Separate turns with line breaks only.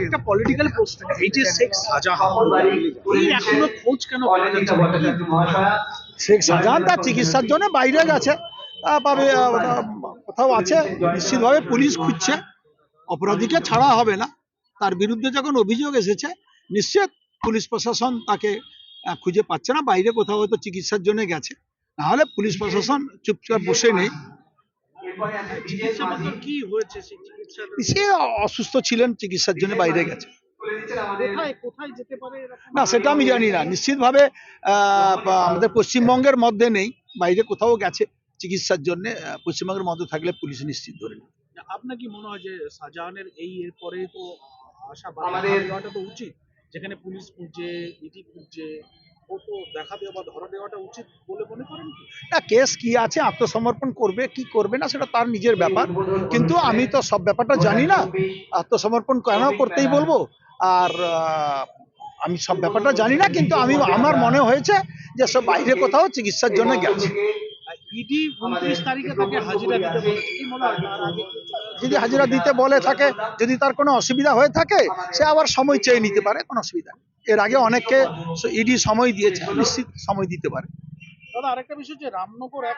একটা political post Sheikh Shahjahan এই এখনও খোঁজ কেন?
শেখ শাহজাহান তার চিকিৎসার জন্য বাইরে গেছে। পাবে কোথাও আছে। নিশ্চিতভাবে পুলিশ খুঁজছে। অপরাধীকে ছাড়া হবে না। তার বিরুদ্ধে যখন অভিযোগ এসেছে নিশ্চিত পুলিশ প্রশাসন তাকে খুঁজে পাচ্ছে না। বাইরে কোথাও হয়তো চিকিৎসার জন্য গেছে। নাহলে পুলিশ প্রশাসন চুপচাপ বসে নেই।
কি হয়েছে
সে অসুস্থ ছিলেন চিকিৎসার জন্য বাইরে গেছে
কোথায় কোথায় যেতে পারে এরকম?
না সেটা আমি জানি না নিশ্চিতভাবে আমাদের পশ্চিমবঙ্গের মধ্যে নেই বাইরে কোথাও গেছে চিকিৎসার জন্য পশ্চিমবঙ্গের মধ্যে থাকলে পুলিশ নিশ্চিত ধরে নেবে।
আপনার কি মনে হয় যে শাহজাহানের এই এর পরে তো আশা
আমাদের-
তো উচিত যেখানে পুলিশ খুঁজছে ইডি খুঁজছে
না, কেস কি আছে, আত্মসমর্পণ করবে, কি করবে না, সেটা তার নিজের ব্যাপার। কিন্তু আমি তো সব ব্যাপারটা জানি না। আত্মসমর্পণ কেন করতেই বলব? আর আমি সব ব্যাপারটা জানি না, কিন্তু আমি, আমার মনে হয়েছে যে সব বাইরে কোথাও চিকিৎসার জন্য গেছে।
ইডি উনত্রিশ তারিখে তাকে হাজিরা দিতে বলেছে কি মনে হয়?
যদি হাজিরা দিতে বলে থাকে যদি তার কোনো অসুবিধা হয়ে থাকে সে আবার সময় চেয়ে নিতে পারে কোনো অসুবিধা এর আগে অনেককে ইডি সময় দিয়েছে নিশ্চিত সময় দিতে পারে।
দাদা আরেকটা বিষয় যে রামনগর এক